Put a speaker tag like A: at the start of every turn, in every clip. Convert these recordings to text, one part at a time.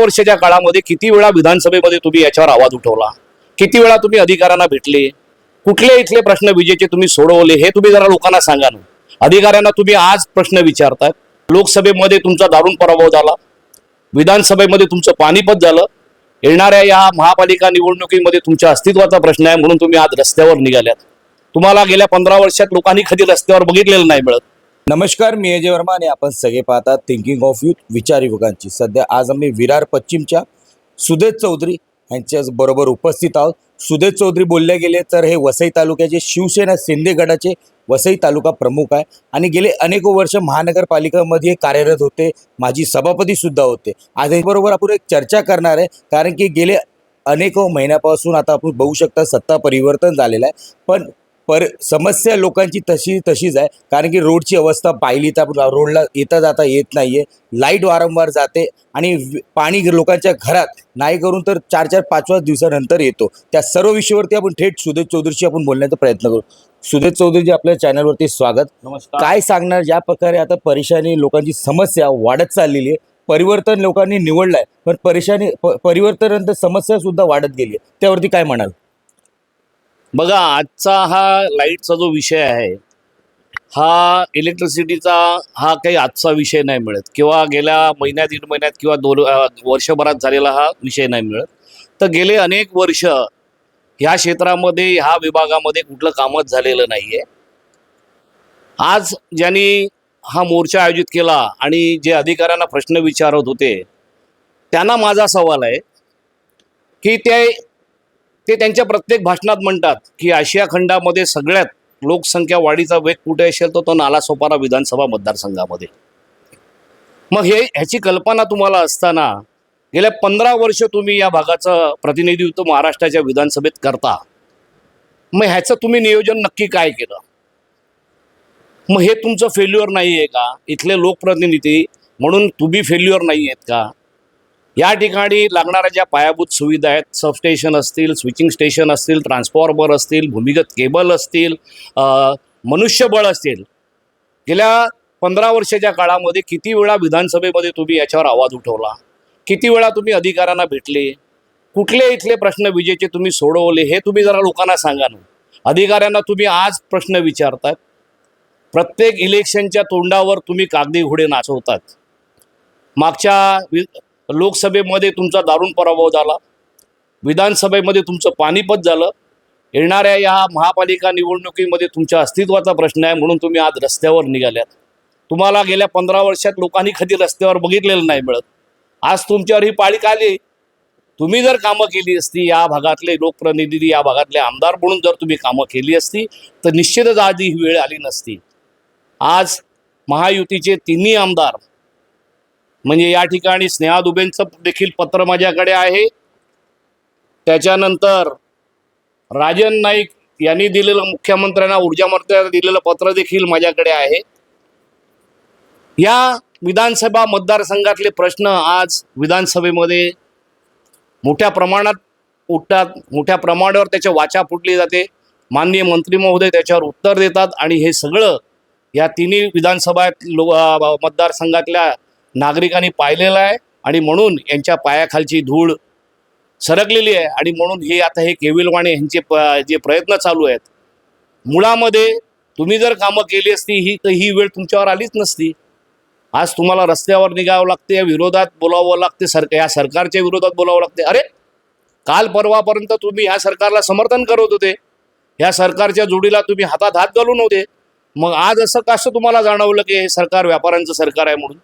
A: वर्षाच्या काळामध्ये किती वेळा विधानसभेमध्ये तुम्ही याच्यावर आवाज उठवला? किती वेळा तुम्ही अधिकाऱ्यांना भेटले? कुठले इथले प्रश्न विजेचे तुम्ही सोडवले? हे तुम्ही जरा लोकांना सांगा ना. अधिकाऱ्यांना तुम्ही आज प्रश्न विचारताय. लोकसभेमध्ये तुमचा दारुण पराभव झाला. विधानसभेमध्ये तुमचं पाणीपत झालं. येणाऱ्या या महापालिका निवडणुकीमध्ये तुमच्या अस्तित्वाचा प्रश्न आहे म्हणून तुम्ही आज रस्त्यावर निघाल्यात. तुम्हाला गेल्या पंधरा वर्षात लोकांनी कधी रस्त्यावर बघितलेलं नाही मिळत.
B: नमस्कार मी अजय वर्मा आणि आपण सगळे पाहतात थिंकिंग ऑफ यू विचार युवकांची. सध्या आज आम्ही विरार पश्चिमच्या सुदेश चौधरी यांच्याच बरोबर उपस्थित आहोत. सुदेश चौधरी बोलले गेले तर हे वसई तालुक्याचे शिवसेना शिंदे गटाचे वसई तालुका प्रमुख आहे आणि गेले अनेक वर्ष महानगरपालिकामध्ये कार्यरत होते. माजी सभापतीसुद्धा होते. आज बरोबर आपण एक चर्चा करणार आहे. कारण की गेले अनेक महिन्यापासून आता आपण बघू शकता सत्ता परिवर्तन झालेलं आहे. पण पर समस्या लोकांची तशी तशीच आहे. कारण की रोडची अवस्था पाहिली तर आपण रोडला येता जाता येत नाही आहे लाइट वारंवार जाते आणि पाणी लोकांच्या घरात नाही करून तर चार चार पाच पाच दिवसानंतर येतो. त्या सर्व विषयावरती आपण थेट सुदेश चौधरीशी आपण बोलण्याचा प्रयत्न करू. सुदेश चौधरीजी आपल्या चॅनलवरती स्वागत.
A: नमस्कार.
B: काय सांगणार? ज्या प्रकारे आता परेशानी लोकांची समस्या वाढत चाललेली आहे. परिवर्तन लोकांनी निवडलंय. पण परेशानी प- परिवर्तनानंतर समस्या सुद्धा वाढत गेली आहे. त्यावरती काय म्हणाल?
A: बघा आजचा हा लाईटचा जो विषय आहे हा इलेक्ट्रिसिटीचा हा काही आजचा विषय नाही मिळत. किंवा गेल्या महिन्यात दीड महिन्यात किंवा दोन वर्षभरात झालेला हा विषय नाही मिळत. तर गेले अनेक वर्ष ह्या क्षेत्रामध्ये ह्या विभागामध्ये कुठलं कामच झालेलं नाही आहे आज ज्यांनी हा मोर्चा आयोजित केला आणि जे अधिकाऱ्यांना प्रश्न विचारत होते त्यांना माझा सवाल आहे की ते ते त्यांच्या प्रत्येक भाषणात म्हणतात की आशिया खंडामध्ये सगळ्यात लोकसंख्या वाढीचा वेग कुठे असेल तर तो नालासोपारा विधानसभा मतदारसंघामध्ये. मग हे ह्याची कल्पना तुम्हाला असताना गेल्या पंधरा वर्ष तुम्ही या भागाचं प्रतिनिधित्व महाराष्ट्राच्या विधानसभेत करता. मग ह्याचं तुम्ही नियोजन नक्की काय केलं? मग हे तुमचं फेल्युअर नाही आहे का? इथले लोकप्रतिनिधी म्हणून तुम्ही फेल्युअर नाही आहेत का? या ठिकाणी लागणाऱ्या ज्या पायाभूत सुविधा आहेत सबस्टेशन असतील स्विचिंग स्टेशन असतील ट्रान्सफॉर्मर असतील भूमिगत केबल असतील मनुष्यबळ असतील गेल्या पंधरा वर्षाच्या काळामध्ये किती वेळा विधानसभेमध्ये तुम्ही याच्यावर आवाज उठवला? किती वेळा तुम्ही अधिकाऱ्यांना भेटले? कुठले इथले प्रश्न विजेचे तुम्ही सोडवले? हे तुम्ही जरा लोकांना सांगा ना. अधिकाऱ्यांना तुम्ही आज प्रश्न विचारतात प्रत्येक इलेक्शनच्या तोंडावर तुम्ही कागदी घोडे नाचवतात. मागच्या वि लोकसभेमध्ये तुमचा दारुण पराभव झाला. विधानसभेमध्ये तुमचं पानिपत झालं. येणाऱ्या या महापालिका निवडणुकीमध्ये तुमच्या अस्तित्वाचा प्रश्न आहे म्हणून तुम्ही आज रस्त्यावर निघाल्यात. तुम्हाला गेल्या पंधरा वर्षात लोकांनी कधी रस्त्यावर बघितलेलं नाही मिळत. आज तुमच्यावर ही पाळी आली? तुम्ही जर कामं केली असती या भागातले लोकप्रतिनिधी या भागातले आमदार म्हणून जर तुम्ही कामं केली असती तर निश्चितच आज ही वेळ आली नसती. आज महायुतीचे तिन्ही आमदार म्हणजे या ठिकाणी स्नेहा दुबेंचं देखील पत्र माझ्याकडे आहे. त्याच्यानंतर राजन नाईक यांनी दिलेलं मुख्यमंत्र्यांना ऊर्जा मंत्र्यांना दिलेलं पत्र देखील माझ्याकडे आहे. या विधानसभा मतदारसंघातले प्रश्न आज विधानसभेमध्ये मोठ्या प्रमाणात उठतात मोठ्या प्रमाणावर त्याच्या वाचा फुटली जाते. माननीय मंत्री महोदय त्याच्यावर उत्तर देतात आणि हे सगळं या तिन्ही विधानसभा लो मतदारसंघातल्या नागरिकांनी पाहिलेलं आहे आणि म्हणून यांच्या पायाखालची धूळ सरकलेली आहे आणि म्हणून हे आता हे केविलवाणे यांचे प जे प्रयत्न चालू आहेत. मुळामध्ये तुम्ही जर कामं केली असती ही तर ही वेळ तुमच्यावर आलीच नसती. आज तुम्हाला रस्त्यावर निघावं लागते या विरोधात बोलावं लागते सर या सरकारच्या विरोधात बोलावं लागते. अरे काल परवापर्यंत तुम्ही ह्या सरकारला समर्थन करत होते. ह्या सरकारच्या जोडीला तुम्ही हातात हात घालून होते. मग आज असं कसं तुम्हाला जाणवलं की हे सरकार व्यापाऱ्यांचं सरकार आहे म्हणून?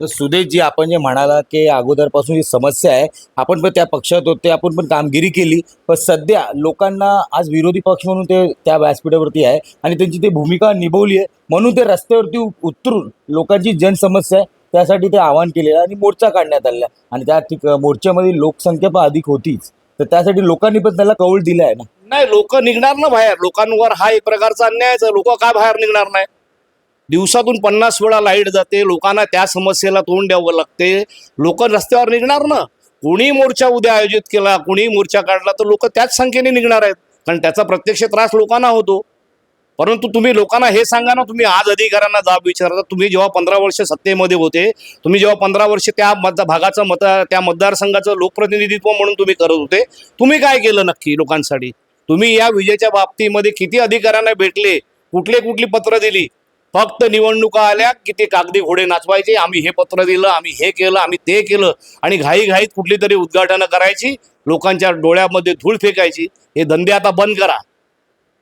B: तर सुदेशजी आपण जे म्हणाला की अगोदरपासून ही समस्या आहे आपण पण त्या पक्षात होते आपण पण कामगिरी केली पण सध्या लोकांना आज विरोधी पक्ष म्हणून ते त्या व्यासपीठावरती आहे आणि त्यांची ती भूमिका निभवली आहे. म्हणून ते रस्त्यावरती उतरून लोकांची जनसमस्या आहे त्यासाठी ते आवाहन केलेलं आहे आणि मोर्चा काढण्यात आलेला आणि त्या ठिक मोर्चामध्ये लोकसंख्या पण अधिक होतीच. तर त्यासाठी लोकांनी पण त्याला कौल दिला आहे ना.
A: नाही लोक निघणार ना बाहेर. लोकांवर हा एक प्रकारचा अन्यायच आहे. लोक काय बाहेर निघणार नाही? दिवसातून पन्नास वेळा लाइट जाते लोकांना त्या समस्येला तोंड द्यावं लागते. लोक रस्त्यावर निघणार ना. कोणी मोर्चा उद्या आयोजित केला कोणी मोर्चा काढला तर लोक त्याच संख्येने निघणार आहेत. कारण त्याचा प्रत्यक्ष त्रास लोकांना होतो. परंतु तुम्ही लोकांना हे सांगा ना तुम्ही आज अधिकाऱ्यांना जाब विचारता तुम्ही जेव्हा पंधरा वर्ष सत्तेमध्ये होते तुम्ही जेव्हा पंधरा वर्ष त्या मत भागाचं मत त्या मतदारसंघाचं लोकप्रतिनिधित्व म्हणून तुम्ही करत होते तुम्ही काय केलं नक्की लोकांसाठी? तुम्ही या विजेच्या बाबतीमध्ये किती अधिकाऱ्यांना भेटले कुठले कुठली पत्र दिली? फक्त निवडणुका आल्या की ते कागदी घोडे नाचवायचे. आम्ही हे पत्र दिलं आम्ही हे केलं आम्ही ते केलं. आणि घाई घाईत कुठली तरी उद्घाटनं करायची लोकांच्या डोळ्यामध्ये धूळ फेकायची. हे धंदे आता बंद करा.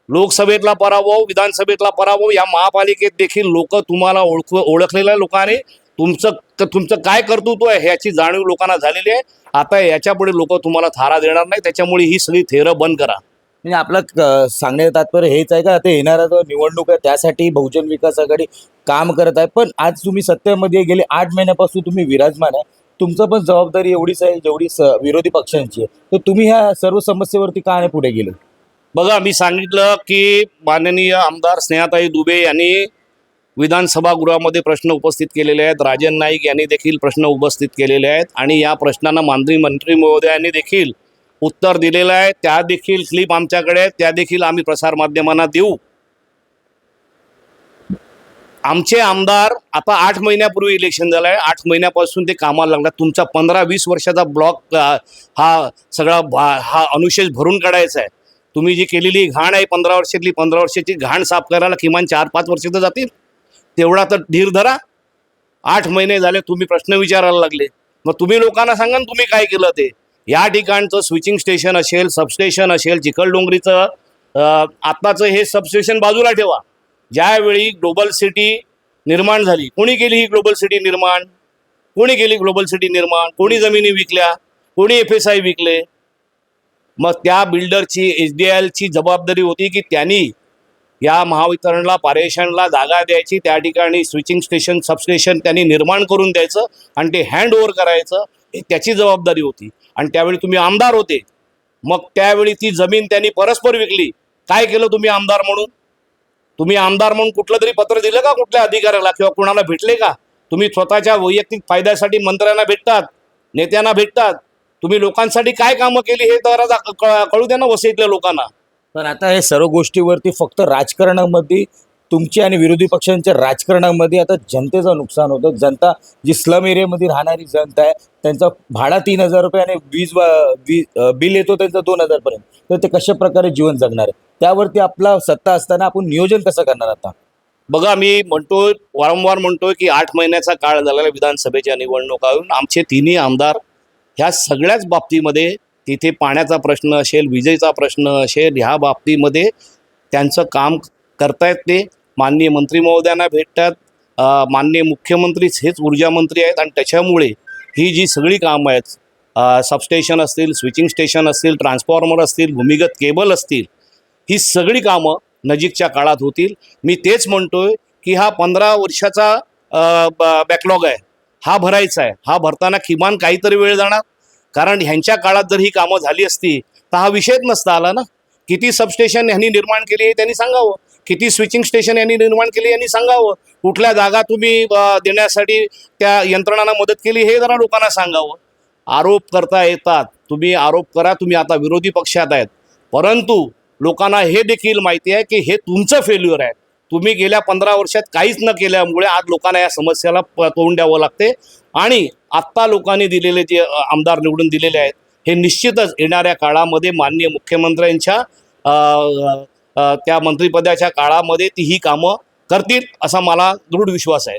A: लोकसभेतला पराभव विधानसभेतला पराभव या महापालिकेत देखील लोक तुम्हाला ओळख ओळखलेल्या लोकांनी तुमचं तुमचं काय कर्तृत्व आहे ह्याची जाणीव लोकांना झालेली आहे. आता याच्यापुढे लोक तुम्हाला थारा देणार नाही. त्याच्यामुळे ही सगळी थेरं बंद करा.
B: म्हणजे आपलं क- सांगण्याचं तात्पर्य हेच आहे का? ते येणारा जो निवडणूक आहे त्यासाठी बहुजन विकास आघाडी काम करत आहे. पण आज तुम्ही सत्तेमध्ये गेले आठ महिन्यापासून तुम्ही विराजमान आहे. तुमचं पण जबाबदारी एवढीच आहे जेवढी स- विरोधी पक्षांची आहे. तर तुम्ही ह्या सर्व समस्येवरती का नाही पुढे गेले?
A: बघा मी सांगितलं की माननीय आमदार स्नेहाताई दुबे यांनी विधानसभा गृहामध्ये प्रश्न उपस्थित केलेले आहेत. राजन नाईक यांनी देखील प्रश्न उपस्थित केलेले आहेत. आणि या प्रश्नांना मांद्री मंत्री महोदयांनी देखील उत्तर दिलेलं आहे. त्या देखील क्लिप आमच्याकडे त्या देखील आम्ही प्रसारमाध्यमांना देऊ. आमचे आमदार आता आठ महिन्यापूर्वी इलेक्शन झालं आहे आठ महिन्यापासून ते कामाला लागतात तुमचा पंधरा वीस वर्षाचा ब्लॉक हा सगळा भा- हा अनुशेष भरून काढायचा आहे. तुम्ही जी केलेली घाण आहे पंधरा वर्षातली पंधरा वर्षाची घाण साफ करायला किमान चार पाच वर्ष तर जातील. तेवढा तर धीर धरा. आठ महिने झाले तुम्ही प्रश्न विचारायला लागले. मग तुम्ही लोकांना सांगा तुम्ही काय केलं ते. या ठिकाणचं स्विचिंग स्टेशन असेल सबस्टेशन असेल चिखलडोंगरीचं आत्ताचं हे सबस्टेशन बाजूला ठेवा. ज्यावेळी ग्लोबल सिटी निर्माण झाली कोणी केली ही ग्लोबल सिटी निर्माण? कोणी केली ग्लोबल सिटी निर्माण? कोणी जमिनी विकल्या? कोणी एफ एस आय विकले? मग त्या बिल्डरची एच डी एलची जबाबदारी होती की त्यांनी या महावितरणला पारेषणला जागा द्यायची त्या ठिकाणी स्विचिंग स्टेशन सबस्टेशन त्यांनी निर्माण करून द्यायचं आणि ते हँड ओव्हर करायचं. त्याची जबाबदारी होती. आणि त्यावेळी तुम्ही आमदार होते. मग त्यावेळी ती जमीन त्यांनी परस्पर विकली. काय केलं तुम्ही आमदार म्हणून? तुम्ही आमदार म्हणून कुठलं तरी पत्र दिलं का कुठल्या अधिकाऱ्याला? किंवा कुणाला भेटले का? तुम्ही स्वतःच्या वैयक्तिक फायद्यासाठी मंत्र्यांना भेटतात नेत्यांना भेटतात. तुम्ही लोकांसाठी काय कामं केली हे तर कळू द्या ना वसईतल्या लोकांना.
B: पण आता हे सर्व गोष्टीवरती फक्त राजकारणामध्ये तुमची आणि विरोधी पक्षांच्या राजकारणामध्ये आता जनतेचं नुकसान होतं. जनता जी स्लम एरियामध्ये राहणारी जनता आहे त्यांचा भाडा तीन हजार रुपये आणि वीज वा- वीज बिल येतो त्यांचं दोन हजारपर्यंत तर ते कशा प्रकारे जीवन जगणार आहे त्यावरती आपला सत्ता असताना आपण नियोजन कसं करणार आता?
A: बघा मी म्हणतोय वारंवार म्हणतोय की आठ महिन्याचा काळ झालेला आहे विधानसभेच्या निवडणुका येऊन आमचे तिन्ही आमदार ह्या सगळ्याच बाबतीमध्ये तिथे पाण्याचा प्रश्न असेल विजेचा प्रश्न असेल ह्या बाबतीमध्ये त्यांचं काम करतायत ते. माननीय मंत्री महोदयांना भेटतात. माननीय मुख्यमंत्रीच हेच ऊर्जा मंत्री आहेत आणि त्याच्यामुळे ही जी सगळी कामं आहेत सबस्टेशन असतील स्विचिंग स्टेशन असतील ट्रान्सफॉर्मर असतील भूमिगत केबल असतील ही सगळी कामं नजीकच्या काळात होतील. मी तेच म्हणतोय की हा पंधरा वर्षाचा बॅकलॉग आहे. हा भरायचा आहे. हा भरताना किमान काहीतरी वेळ जाणार. कारण ह्यांच्या काळात जर ही कामं झाली असती तर हा विषयच नसता आला ना. किती सबस्टेशन ह्यांनी निर्माण केली हे त्यांनी सांगावं. किती स्विचिंग स्टेशन यांनी निर्माण केली यांनी सांगावं. कुठल्या जागा तुम्ही देण्यासाठी त्या यंत्रणांना मदत केली हे जरा लोकांना सांगावं. आरोप करता येतात. तुम्ही आरोप करा तुम्ही आता विरोधी पक्षात आहेत. परंतु लोकांना हे देखील माहिती आहे की हे तुमचं फेल्युअर आहे. तुम्ही गेल्या पंधरा वर्षात काहीच न केल्यामुळे आज लोकांना या समस्याला प- तोंड द्यावं लागते. आणि आत्ता लोकांनी दिलेले जे आमदार निवडून दिलेले आहेत हे निश्चितच येणाऱ्या काळामध्ये माननीय मुख्यमंत्र्यांच्या त्या मंत्रिपदाच्या काळामध्ये ती ही कामं करतील असा मला दृढ विश्वास आहे.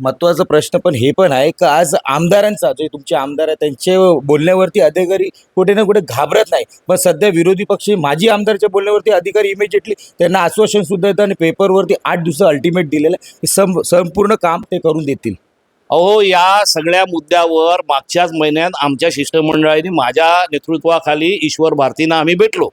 B: महत्त्वाचा प्रश्न पण हे पण आहे की आज आमदारांचा जे तुमचे आमदार आहेत त्यांचे बोलण्यावरती अधिकारी कुठे ना कुठे घाबरत नाही. पण सध्या विरोधी पक्षी माजी आमदारच्या बोलण्यावरती अधिकारी इमिजिएटली त्यांना आश्वासन सुद्धा येतं आणि पेपरवरती आठ दिवस अल्टिमेट दिलेलं आहे सं संपूर्ण काम ते करून देतील.
A: अहो या सगळ्या मुद्द्यावर मागच्याच महिन्यात आमच्या शिष्टमंडळाने माझ्या नेतृत्वाखाली ईश्वर भारतीनं आम्ही भेटलो.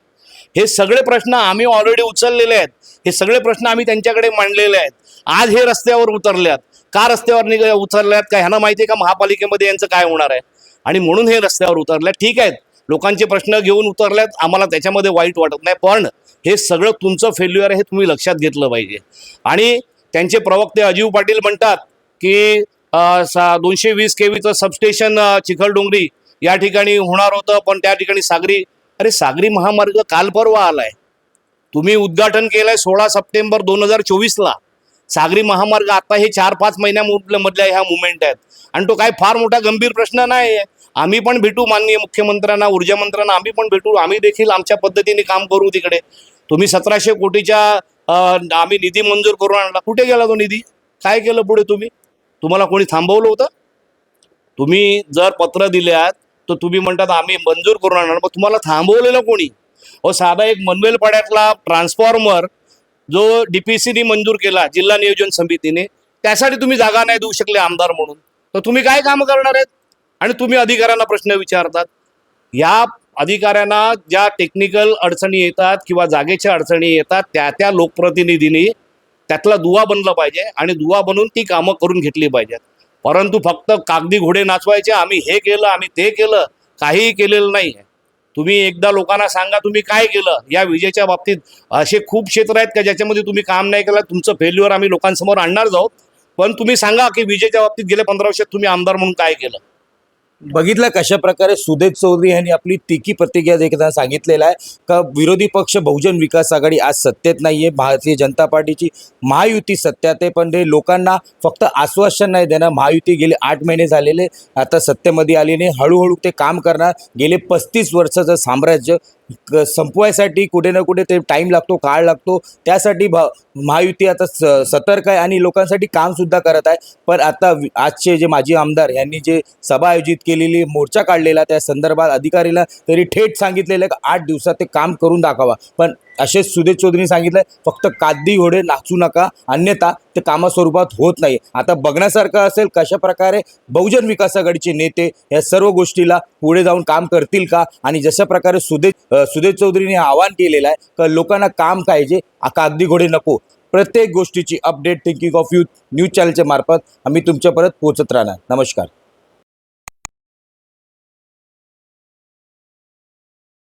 A: हे सगळे प्रश्न आम्ही ऑलरेडी उचललेले आहेत. हे सगळे प्रश्न आम्ही त्यांच्याकडे मांडलेले आहेत. आज हे रस्त्यावर उतरल्यात. का रस्त्यावर निघ उतरल्यात? का ह्यांना माहिती आहे का महापालिकेमध्ये यांचं काय होणार आहे? आणि म्हणून हे रस्त्यावर उतरल्यात. ठीक आहेत. लोकांचे प्रश्न घेऊन उतरल्यात. आम्हाला त्याच्यामध्ये वाईट वाटत नाही. पण हे सगळं तुमचं फेल्युअर आहे हे तुम्ही लक्षात घेतलं पाहिजे. आणि त्यांचे प्रवक्ते अजीव पाटील म्हणतात की सा दोनशे वीस केवीचं सबस्टेशन चिखलडोंगरी या ठिकाणी होणार होतं. पण त्या ठिकाणी सागरी अरे सागरी महामार्ग काल परवा आलाय. तुम्ही उद्घाटन केलंय सोळा सप्टेंबर दोन हजार चोवीसला. सागरी महामार्ग आता हे चार पाच महिन्यामधल्या ह्या मुवमेंट आहेत. आणि तो काय फार मोठा गंभीर प्रश्न नाही आहे आम्ही पण भेटू माननीय मुख्यमंत्र्यांना ऊर्जा मंत्र्यांना आम्ही पण भेटू. आम्ही देखील आमच्या पद्धतीने काम करू तिकडे. तुम्ही सतराशे कोटीच्या आम्ही निधी मंजूर करून आणला. कुठे गेला तो निधी? काय केलं पुढे तुम्ही? तुम्हाला कोणी थांबवलं होतं? तुम्ही जर पत्र दिल्यात तर तुम्ही म्हणतात आम्ही मंजूर करून आणणार. मग तुम्हाला थांबवलेलं कोणी? अहो साधा एक मनवेल पाड्यातला ट्रान्सफॉर्मर जो डीपीसीने मंजूर केला जिल्हा नियोजन समितीने त्यासाठी तुम्ही जागा नाही देऊ शकले आमदार म्हणून. तर तुम्ही काय काम करणार आहेत? आणि तुम्ही अधिकाऱ्यांना प्रश्न विचारतात. या अधिकाऱ्यांना ज्या टेक्निकल अडचणी येतात किंवा जागेच्या अडचणी येतात त्या त्या लोकप्रतिनिधींनी त्यातला दुवा बनला पाहिजे आणि दुवा बनून ती कामं करून घेतली पाहिजेत. परंतु फक्त कागदी घोडे नाचवायचे आम्ही हे केलं आम्ही ते केलं काहीही केलेलं नाही. तुम्ही एकदा लोकांना सांगा तुम्ही काय केलं या विजेच्या बाबतीत असे खूप क्षेत्र आहेत का ज्याच्यामध्ये तुम्ही काम नाही केलं तुमचं फेल्युअर आम्ही लोकांसमोर आणणार जाऊ पण तुम्ही सांगा की विजेच्या बाबतीत गेल्या पंधरा वर्षात तुम्ही आमदार म्हणून काय केलं?
B: बघितलं कशा प्रकारे सुदेश चौधरी यांनी आपली तिकी प्रतिक्रिया देखील सांगितलेलं आहे का विरोधी पक्ष बहुजन विकास आघाडी आज सत्तेत आहे भारतीय जनता पार्टीची महायुती सत्यात आहे पण ते लोकांना फक्त आश्वासन नाही देणं महायुती गेले आठ महिने झालेले आता सत्तेमध्ये नाही हळूहळू ते काम करणार. गेले पस्तीस वर्षाचं साम्राज्य संपवायसाठी कुठे ना कुठे ते टाईम लागतो काळ लागतो. त्यासाठी भा महायुती आता स सतर्क आहे आणि लोकांसाठी कामसुद्धा करत आहे. पण आता आजचे जे माजी आमदार यांनी जे सभा आयोजित केलेली मोर्चा काढलेला त्या संदर्भात अधिकारीला तरी थेट सांगितलेलं आहे की आठ दिवसात ते काम करून दाखवा. पण असेच सुदेश चौधरीने सांगितलं फक्त कागदी घोडे नाचू नका अन्यथा ते कामास्वरूपात होत नाही. आता बघण्यासारखं असेल कशा प्रकारे बहुजन विकास आघाडीचे नेते या सर्व गोष्टीला पुढे जाऊन काम करतील का? आणि जशा प्रकारे सुदेश सुदेश चौधरीने आवाहन केलेलं आहे का लोकांना काम पाहिजे कागदी घोडे नको. प्रत्येक गोष्टीची update thinking of youth news चॅनलच्या मार्फत आम्ही तुमच्यापर्यंत पोहोचत राहणार. नमस्कार.